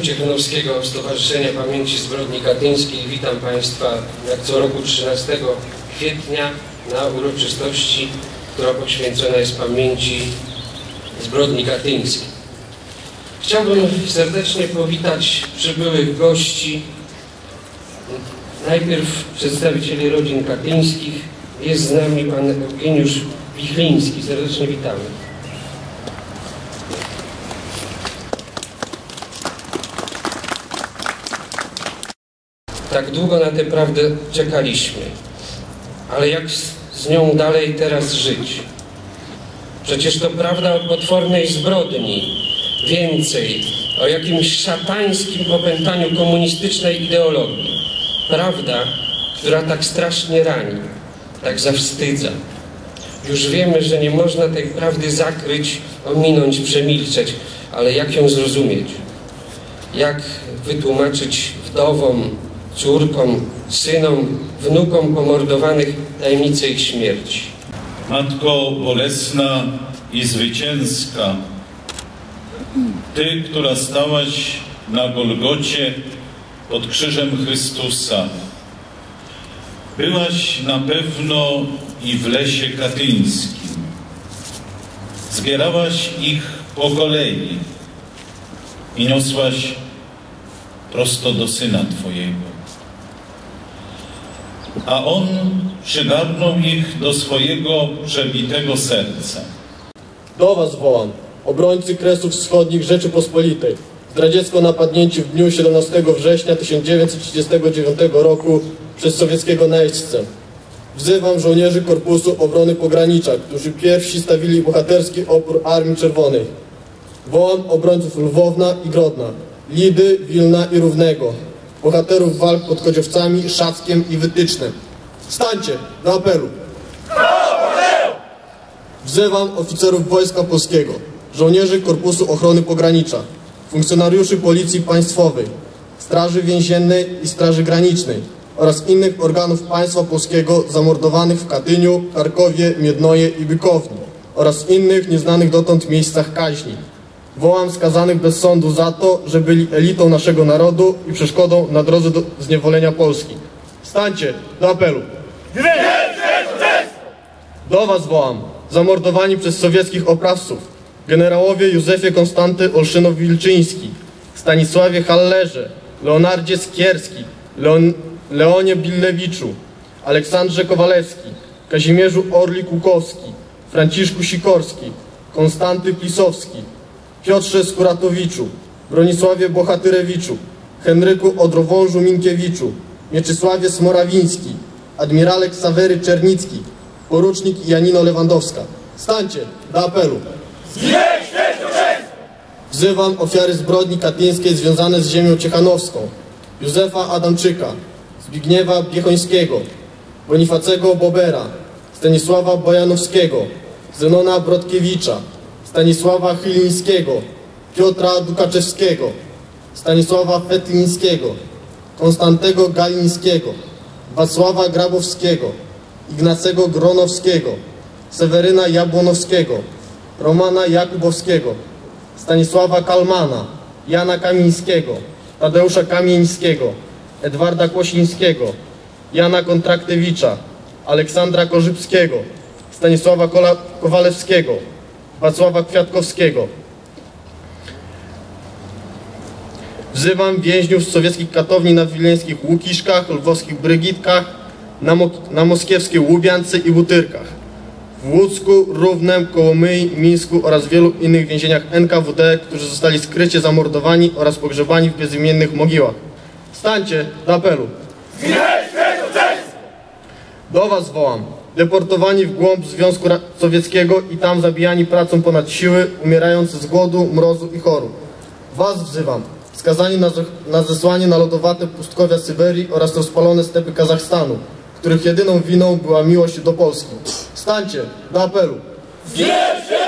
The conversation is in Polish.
Polskiego Stowarzyszenia Pamięci Zbrodni Katyńskiej witam Państwa jak co roku 13 kwietnia na uroczystości, która poświęcona jest pamięci zbrodni katyńskiej. Chciałbym serdecznie powitać przybyłych gości. Najpierw przedstawicieli rodzin katyńskich. Jest z nami pan Eugeniusz Wichliński. Serdecznie witamy. Tak długo na tę prawdę czekaliśmy. Ale jak z, z nią dalej teraz żyć? Przecież to prawda o potwornej zbrodni. Więcej, o jakimś szatańskim popętaniu komunistycznej ideologii. Prawda, która tak strasznie rani, tak zawstydza. Już wiemy, że nie można tej prawdy zakryć, ominąć, przemilczeć, ale jak ją zrozumieć? Jak wytłumaczyć wdowom, córkom, synom, wnukom pomordowanych tajemnicę ich śmierci? Matko bolesna i zwycięska, Ty, która stałaś na Golgocie pod krzyżem Chrystusa, byłaś na pewno i w lesie katyńskim. Zbierałaś ich po kolei i niosłaś prosto do Syna Twojego. A On przygarnął ich do swojego przebitego serca. Do was wołam, obrońcy Kresów Wschodnich Rzeczypospolitej. Zdradziecko napadnięci w dniu 17 września 1939 roku przez sowieckiego najeźdźcę. Wzywam żołnierzy Korpusu Obrony Pogranicza, którzy pierwsi stawili bohaterski opór Armii Czerwonej. Wołam obrońców Lwowna i Grodna, Lidy, Wilna i Równego, bohaterów walk pod Kodziowcami, Szackiem i Wytycznem. Stańcie do apelu! Wzywam oficerów Wojska Polskiego, żołnierzy Korpusu Ochrony Pogranicza, funkcjonariuszy Policji Państwowej, Straży Więziennej i Straży Granicznej oraz innych organów państwa polskiego zamordowanych w Katyniu, Charkowie, Miednoje i Bykowni oraz innych nieznanych dotąd miejscach kaźni. Wołam skazanych bez sądu za to, że byli elitą naszego narodu i przeszkodą na drodze do zniewolenia Polski. Stańcie do apelu. Do was wołam, zamordowani przez sowieckich oprawców, generałowie Józefie Konstanty Olszynow-Wilczyński, Stanisławie Hallerze, Leonardzie Skierski, Leon, Leonie Billewiczu, Aleksandrze Kowalewski, Kazimierzu Orlik-Łukowski, Franciszku Sikorski, Konstanty Plisowski, Piotrze Skuratowiczu, Bronisławie Bohatyrewiczu, Henryku Odrowążu Minkiewiczu, Mieczysławie Smorawiński, admirale Ksawery Czernicki, porucznik Janino Lewandowska. Stańcie do apelu. Wzywam ofiary zbrodni katyńskiej związane z ziemią ciechanowską. Józefa Adamczyka, Zbigniewa Biechońskiego, Bonifacego Bobera, Stanisława Bojanowskiego, Zenona Brodkiewicza, Stanisława Chylińskiego, Piotra Dukaczewskiego, Stanisława Fetlińskiego, Konstantego Galińskiego, Wacława Grabowskiego, Ignacego Gronowskiego, Seweryna Jabłonowskiego, Romana Jakubowskiego, Stanisława Kalmana, Jana Kamińskiego, Tadeusza Kamieńskiego, Edwarda Kłosińskiego, Jana Kontraktewicza, Aleksandra Korzybskiego, Stanisława Kowalewskiego, Wacława Kwiatkowskiego. Wzywam więźniów z sowieckich katowni na wileńskich Łukiszkach, lwowskich Brygitkach, na, Mo na moskiewskiej Łubiance i Butyrkach, w Łódzku, Równem, Kołomyi, Mińsku oraz wielu innych więzieniach NKWD, którzy zostali skrycie zamordowani oraz pogrzebani w bezimiennych mogiłach. Stańcie do apelu. Do was wołam. Deportowani w głąb Związku Sowieckiego i tam zabijani pracą ponad siły, umierający z głodu, mrozu i chorób. Was wzywam. Skazani na, na zesłanie na lodowate pustkowia Syberii oraz rozpalone stepy Kazachstanu, których jedyną winą była miłość do Polski. Stańcie do apelu. Zjedź,